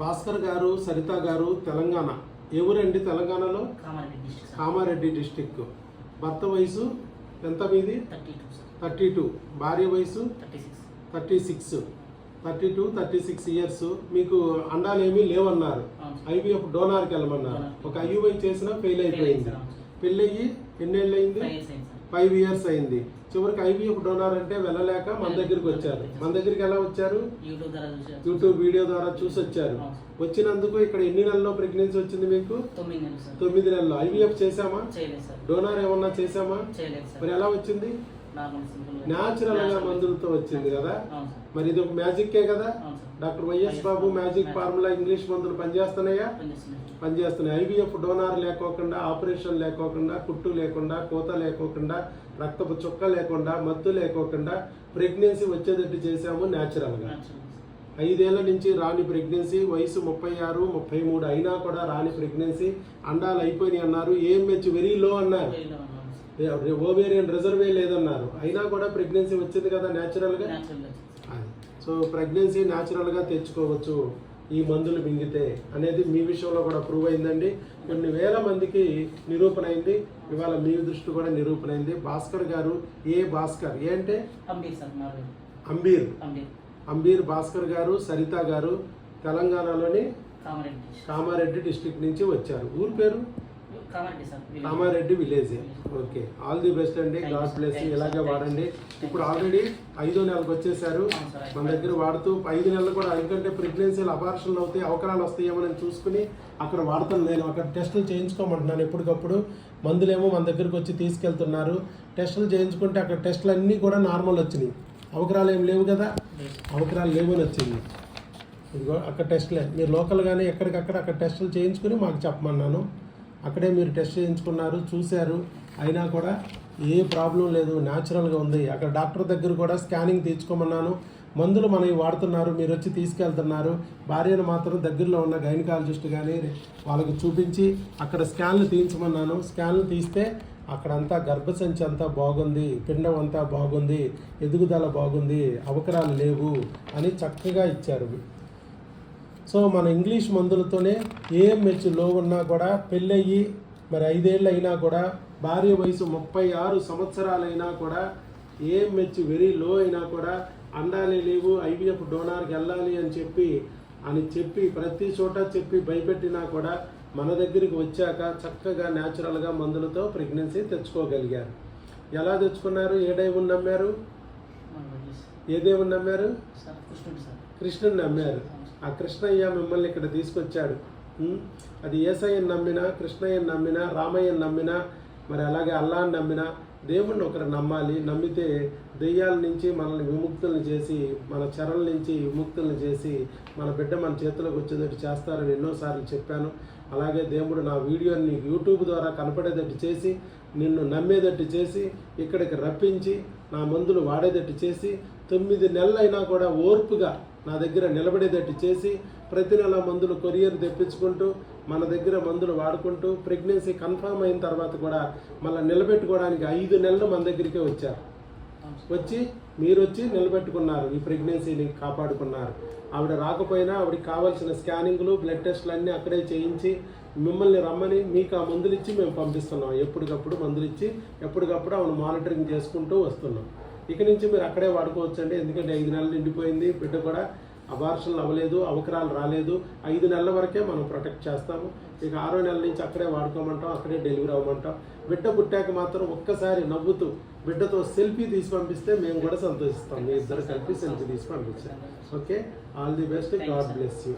భాస్కర్ గారు సరిత గారు తెలంగాణ. ఎవరండి తెలంగాణలో? కామారెడ్డి డిస్టిక్ భర్త వయసు ఎంత మీది? థర్టీ టూ భార్య వయసు? Thirty six. Thirty two thirty six years మీకు అండాలు ఏమీ లేవన్నారు. ఐవీఎఫ్ డోనార్కి వెళ్ళమన్నారు. ఒక ఐయుఐ చేసినా ఫెయిల్ అయిపోయింది. పెళ్ళయ్యి ఎన్నేళ్ళు అయింది ఫైవ్ ఇయర్స్ అయింది. చివరికి ఐవీఎఫ్ డోనార్ అంటే వెళ్ళలేక మన దగ్గరికి వచ్చారు. మన దగ్గరికి ఎలా వచ్చారు? యూట్యూబ్ వీడియో ద్వారా చూసి వచ్చారు. వచ్చినందుకు ఇక్కడ ఎన్ని నెలల్లో ప్రెగ్నెన్సీ వచ్చింది మీకు? తొమ్మిది నెలలు ఐవీఎఫ్ సార్. డోనార్ ఏమన్నా సార్. మరి ఎలా వచ్చింది? న్యాచురల్గా మందులతో వచ్చింది కదా? మరి ఇది ఒక మ్యాజిక్కే కదా? Doctor YS Babu magic formula English మందులు పనిచేస్తున్నాయా? పనిచేస్తున్నాయి. ఐవీఎఫ్ డోనార్ లేకోకుండా ఆపరేషన్ లేకోకుండా కుట్టు లేకుండా కోత లేకోకుండా రక్తపు చుక్క లేకుండా మత్తు లేకోకుండా ప్రెగ్నెన్సీ వచ్చేటట్టు చేశాము న్యాచురల్గా. ఐదేళ్ళ నుంచి రాని ప్రెగ్నెన్సీ వయసు ముప్పై ఆరు ముప్పై మూడు అయినా కూడా రాని ప్రెగ్నెన్సీ అండాలు అయిపోయినాయి అన్నారు. ఏం మెచ్ వెరీ లో అన్నారు. ఓవేరియన్ రిజర్వే లేదన్నారు. అయినా కూడా ప్రెగ్నెన్సీ వచ్చింది కదా న్యాచురల్గా. సో ప్రెగ్నెన్సీ న్యాచురల్గా తెచ్చుకోవచ్చు ఈ మందులు మింగితే అనేది మీ విషయంలో కూడా ప్రూవ్ అయిందండి. కొన్ని వేల మందికి నిరూపణ అయింది. ఇవాళ మీ దృష్టి కూడా నిరూపణ అయింది. భాస్కర్ గారు ఏ భాస్కర్? ఏ అంటే? అంబీర్ అంబీర్. భాస్కర్ గారు సరిత గారు తెలంగాణలోని కామారెడ్డి డిస్ట్రిక్ట్ నుంచి వచ్చారు. ఊరు పేరు? Kamareddy village. Okay. All the best అండి. గాడ్. బ్లెస్ ఇలాగే. వాడండి. ఇప్పుడు ఆల్రెడీ ఐదో నెలకు వచ్చేసారు. మన దగ్గర వాడుతూ ఐదు నెలలు కూడా ఎందుకంటే ప్రెగ్నెన్సీలు అబార్షన్లు అవుతాయి అవకరాలు వస్తాయేమో అని చూసుకుని అక్కడ వాడుతాను నేను. అక్కడ టెస్టులు చేయించుకోమంటున్నాను ఎప్పటికప్పుడు. మందులేమో మన దగ్గరకు వచ్చి తీసుకెళ్తున్నారు. టెస్టులు చేయించుకుంటే అక్కడ టెస్టులు అన్నీ కూడా నార్మల్ వచ్చినాయి. అవకరాలు ఏం లేవు కదా. అవకరాలు లేవని వచ్చింది. ఇదిగో అక్కడ టెస్ట్లే మీరు లోకల్గానే ఎక్కడికక్కడ అక్కడ టెస్టులు చేయించుకుని మాకు చెప్పమన్నాను. అక్కడే మీరు టెస్ట్ చేయించుకున్నారు చూశారు. అయినా కూడా ఏ ప్రాబ్లం లేదు న్యాచురల్గా ఉంది. అక్కడ డాక్టర్ దగ్గర కూడా స్కానింగ్ తీర్చుకోమన్నాను మందులు మనవి వాడుతున్నారు మీరు వచ్చి తీసుకెళ్తున్నారు. భార్యను మాత్రం దగ్గరలో ఉన్న గైనకాలజిస్ట్ కానీ వాళ్ళకి చూపించి అక్కడ స్కాన్లు తీయించమన్నాను. స్కాన్లు తీస్తే అక్కడంతా గర్భసంచి అంతా బాగుంది పిండం అంతా బాగుంది ఎదుగుదల బాగుంది అవకరాలు లేవు అని చక్కగా ఇచ్చారు. సో మన ఇంగ్లీష్ మందులతోనే ఏఎంహెచ్లో ఉన్నా కూడా పెళ్ళయ్యి మరి ఐదేళ్ళు అయినా కూడా భార్య వయసు ముప్పై ఆరు సంవత్సరాలైనా కూడా ఏఎంహెచ్ వెరీ లో అయినా కూడా అండాలి లేవు ఐవీఎఫ్ డోనార్కి వెళ్ళాలి అని చెప్పి అని చెప్పి ప్రతి చోట చెప్పి భయపెట్టినా కూడా మన దగ్గరికి వచ్చాక చక్కగా న్యాచురల్గా మందులతో ప్రెగ్నెన్సీ తెచ్చుకోగలిగారు. ఎలా తెచ్చుకున్నారు? ఏ డైవుని నమ్మారు. ఏ దేవుని నమ్మారు? కృష్ణుని నమ్మారు. ఆ కృష్ణయ్య మిమ్మల్ని ఇక్కడ తీసుకొచ్చాడు. అది ఏసయ్యని నమ్మినా కృష్ణయ్యని నమ్మినా రామయ్యని నమ్మినా మరి అలాగే అల్లాని నమ్మినా దేవుణ్ణి ఒకరు నమ్మాలి. నమ్మితే దెయ్యాల నుంచి మనల్ని విముక్తుల్ని చేసి మన చెరల నుంచి విముక్తుల్ని చేసి మన బిడ్డ మన చేతిలోకి వచ్చేటట్టు చేస్తారని ఎన్నోసార్లు చెప్పాను. అలాగే దేవుడు నా వీడియోని యూట్యూబ్ ద్వారా కనపడేటట్టు చేసి నిన్ను నమ్మేటట్టు చేసి ఇక్కడికి రప్పించి నా మందులు వాడేటట్టు చేసి తొమ్మిది నెలలైనా కూడా ఓర్పుగా నా దగ్గర నిలబడేటట్టు చేసి ప్రతి నెల మందులు కొరియర్ తెప్పించుకుంటూ మన దగ్గర మందులు వాడుకుంటూ ప్రెగ్నెన్సీ కన్ఫర్మ్ అయిన తర్వాత కూడా మళ్ళీ నిలబెట్టుకోవడానికి ఐదు నెలలు మన దగ్గరికే వచ్చారు. వచ్చి మీరు వచ్చి నిలబెట్టుకున్నారు ఈ ప్రెగ్నెన్సీని కాపాడుకున్నారు. ఆవిడ రాకపోయినా ఆవిడకి కావాల్సిన స్కానింగ్లు బ్లడ్ టెస్ట్లు అన్నీ అక్కడే చేయించి మిమ్మల్ని రమ్మని మీకు ఆ మందులు ఇచ్చి మేము పంపిస్తున్నాం. ఎప్పటికప్పుడు మందులు ఇచ్చి ఎప్పటికప్పుడు ఆవిడ మానిటరింగ్ చేసుకుంటూ వస్తున్నాం. ఇక నుంచి మీరు అక్కడే వాడుకోవచ్చండి. ఎందుకంటే ఐదు నెలలు నిండిపోయింది. బిడ్డ కూడా అబార్షన్లు అవ్వలేదు అవకరాలు రాలేదు. ఐదు నెలల వరకే మనం ప్రొటెక్ట్ చేస్తాము. ఇక ఆరో నెలల నుంచి అక్కడే వాడుకోమంటాం అక్కడే డెలివరీ అవ్వమంటాం. బిడ్డ పుట్టాక మాత్రం ఒక్కసారి నవ్వుతూ బిడ్డతో సెల్ఫీ తీసి పంపిస్తే మేము కూడా సంతోషిస్తాం. మీ ఇద్దరు కలిపి సెల్ఫీ తీసి పంపించాం okay? All the best. God. Bless you.